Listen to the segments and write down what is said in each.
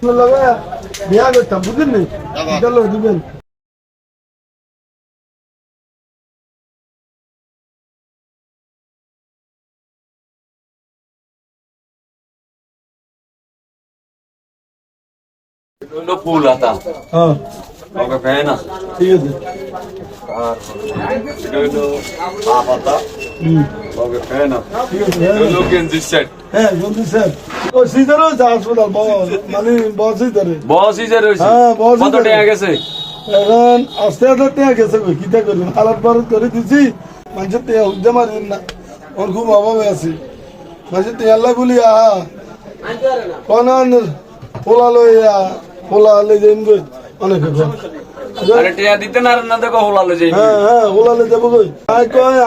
বিয়া করতাম বুঝলেন দিবেন হলো ফুল হাতা হ্যাঁ ওকে ফ্যান আছে ঠিক আছে আর এটা হলো হাফ হাতা হুম, ওকে ফ্যান আছে ঠিক আছে এটা হ্যাঁ। হলো গেঞ্জি হ্যাঁ সিজারও আছে হাসপাতাল মানে বসই ধরে বস ইজে রয়েছে হ্যাঁ, boss কত। টাকা গেছে? এখন আস্তে আস্তে টেয়া গেছে কই কিতা করি? হালাত বারত করে দিছি মানুষের টেয়া উঠতে মারিন না। ওর খুব অভাবে আছি। মানুষের টেয়াল্লা গুলি আহা। কোন পোলা লইয়া পোলা লই যাইম গই অনেক আরে টাকা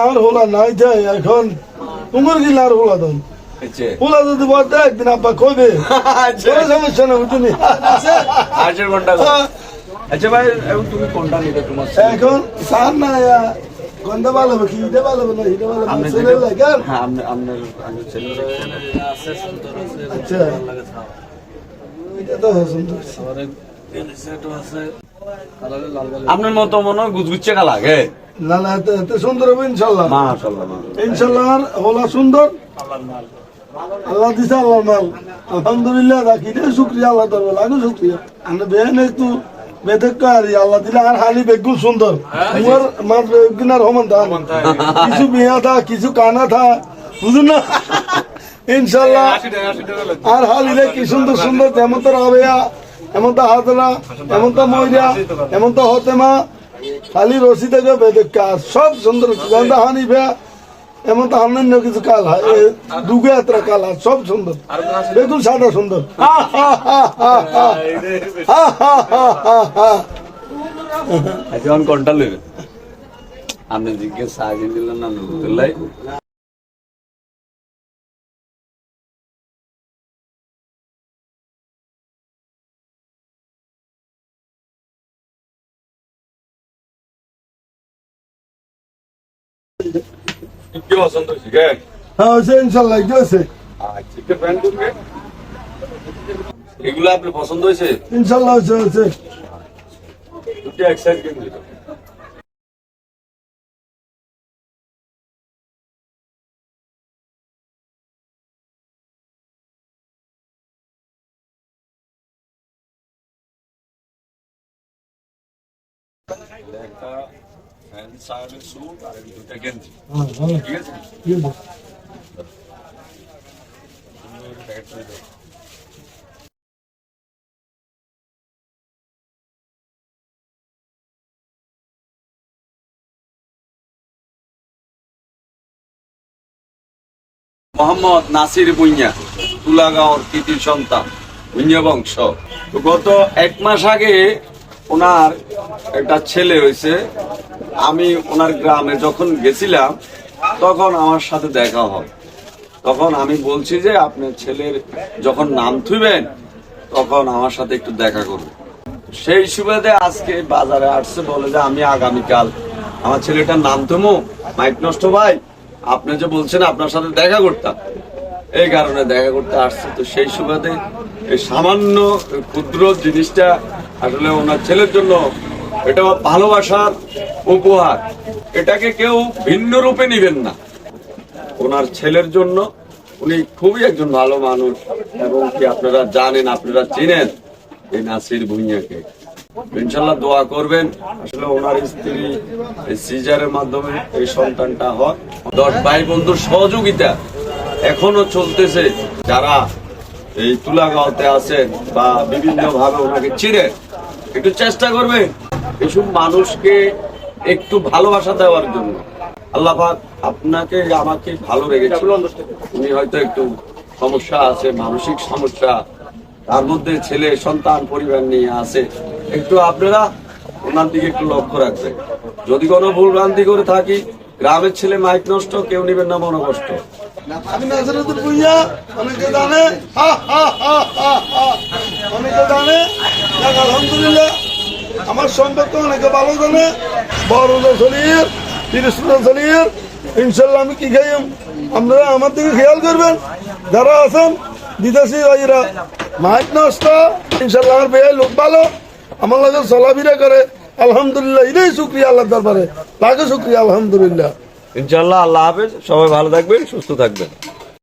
আর এখন। তোমার কি আর হোলা দাম আচ্ছা যদি বলতে একদিন আব্বা কোনো সমস্যা না বুঝলি আটের ঘণ্টা আচ্ছা ভাই এখন তুমি কোনটা তোমার এখন সার না গন্ধ ভালো হবে কি ভালো হবে না হিটে ভালো হবে ছেলে লাগে হ্যাঁ আপনার আপনার ছেলে আচ্ছা এটা তো সুন্দর আপনার মতো মনে হয় গুজগুচ্ছে কা লাগে না না এত এত সুন্দর হবে ইনশাল্লাহ ইনশাল্লাহ হলা সুন্দর আল্লাহ দিছে আল্লাহর মাল। আলহামদুলিল্লাহ রাখি রে শুক্রিয়া আল্লাহ দরবার লাগো শুক্রিয়া। আমরা বেহেন একটু বেদক আল্লাহ দিলে আর হালি বেগুল সুন্দর। তোমার মার বেগুনার হমান কিছু বিয়া থা কিছু কানা থা। বুঝুন না? ইনশাল্লাহ। আর হালিলে কি সুন্দর সুন্দর। তেমন তো রাবেয়া এমন তো হাতরা এমন তো ময়রা এমন তো হতেমা। খালি থেকে বেদকা সব সুন্দর গন্ধা হানি ভেয়া এমন তো অন্যান্য কিছু কাল হয় দুগে যাত্রা কাল হয় সব সুন্দর। বেগুন সাদা সুন্দর। হা। আচ্ছা কোনটা নেবে আপনি জিজ্ঞেস সাহায্য দিলেন না কি পছন্দ হয়েছে গে হ্যাঁ হয়েছে ইনশাল্লাহ এই যে হয়েছে আচ্ছা কে প্যান্ট করবে এগুলো আপনি পছন্দ হয়েছে ইনশাল্লাহ হয়েছে হয়েছে দুটি এক সাইজ কিনে দিল একটা প্যান্ট শার্টের স্যুট আর দুটা গেঞ্জি। মোহাম্মদ নাসির ভুইয়া তুলাগাঁওর কৃতি সন্তান ভুইয়া বংশ গত এক মাস আগে ওনার একটা ছেলে হয়েছে আমি ওনার গ্রামে যখন গেছিলাম, তখন আমার সাথে দেখা হয়। তখন আমি বলছি যে, আপনার ছেলের যখন নাম থুইবেন, তখন আমার সাথে একটু দেখা করবে সেই সুবাদে আজকে বাজারে আসছে, বলে যে, আমি আগামীকাল আমার ছেলেটার নাম থমো। মাইক নষ্ট ভাই, আপনি যে বলছেন, আপনার সাথে দেখা করতাম। এই কারণে দেখা করতে আসছে। তো সেই সুবাদে এই সামান্য ক্ষুদ্র জিনিসটা আসলে ওনার ছেলের জন্য এটা ভালোবাসার উপহার। এটাকে কেউ ভিন্ন রূপে নিবেন না। ওনার ছেলের জন্য উনি খুবই একজন ভালো মানুষ এবং কি আপনারা জানেন, আপনারা চিনেন এই নাসির ভুইয়াকে। ইনশাল্লাহ দোয়া করবেন। আসলে ওনার স্ত্রী এই সিজারের মাধ্যমে এই সন্তানটা হয়। দশ ভাই বন্ধুর সহযোগিতা এখনও চলতেছে। যারা এই তুলাগাঁওতে আছেন বা বিভিন্ন ভাবে ওনাকে চিনেন, একটু চেষ্টা করবেন। এসব মানুষকে একটু ভালোবাসা দেওয়ার জন্য। আল্লাহ আপনাকে আমাকে ভালো রেখেছিল উনি হয়তো একটু সমস্যা আছে মানসিক সমস্যা। তার মধ্যে ছেলে সন্তান পরিবার নিয়ে আছে। একটু আপনারা ওনার দিকে একটু লক্ষ্য রাখবেন। যদি কোনো ভুল ভ্রান্তি করে থাকি গ্রামের ছেলে মাইক নষ্ট কেউ নেবেন না মনে কষ্ট আমি নাজরুদ্দিন ভুইয়া অনেকে জানে হা, হা, হা, হা, হা। অনেকে জানে আলহামদুলিল্লাহ। আমার সম্পর্ক অনেকে ভালো জানে, বড় শরীর তিরিশ শরীর ইনশাল্লাহ আমি কি খাই আপনারা আমার দিকে খেয়াল করবেন। যারা আছেন, বিদেশি ভাইরা মাইক নষ্ট, ইনশাল্লাহ আমার লোক ভালো, আমার লাগে চলাফিরা করে, আলহামদুলিল্লাহ, এটাই শুক্রিয়া আল্লাহ দরবারে। লাগে শুক্রিয়া, আলহামদুলিল্লাহ। ইনশাল্লাহ, আল্লাহ হাফেজ। সবাই ভালো থাকবেন, সুস্থ থাকবেন।